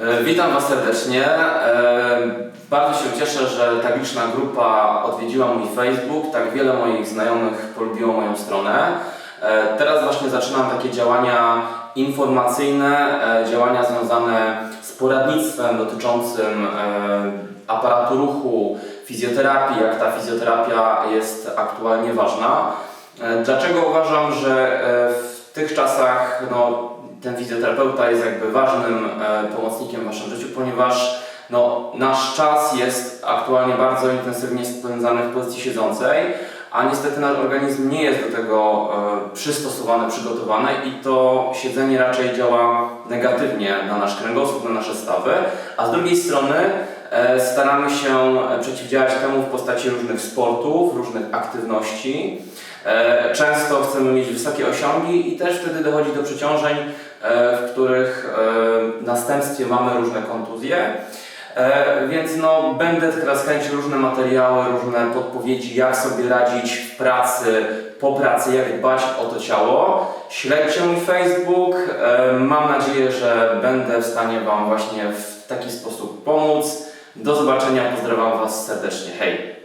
E, Witam Was serdecznie. E, Bardzo się cieszę, że tak liczna grupa odwiedziła mój Facebook. Tak wiele moich znajomych polubiło moją stronę. E, Teraz właśnie zaczynam takie działania informacyjne, działania związane z poradnictwem dotyczącym aparatu ruchu, fizjoterapii, jak ta fizjoterapia jest aktualnie ważna. Dlaczego uważam, że w tych czasach no, ten fizjoterapeuta jest jakby ważnym e, pomocnikiem w Waszym życiu, ponieważ no, nasz czas jest aktualnie bardzo intensywnie spędzany w pozycji siedzącej, a niestety nasz organizm nie jest do tego e, przystosowany, przygotowany i to siedzenie raczej działa negatywnie na nasz kręgosłup, na nasze stawy, a z drugiej strony e, staramy się przeciwdziałać temu w postaci różnych sportów, różnych aktywności. Często chcemy mieć wysokie osiągi i też wtedy dochodzi do przeciążeń, w których e, następstwie mamy różne kontuzje. E, Więc no, będę teraz kręcił różne materiały, różne podpowiedzi, jak sobie radzić w pracy, po pracy, jak dbać o to ciało. Śledźcie mój Facebook. E, Mam nadzieję, że będę w stanie Wam właśnie w taki sposób pomóc. Do zobaczenia, pozdrawiam Was serdecznie. Hej!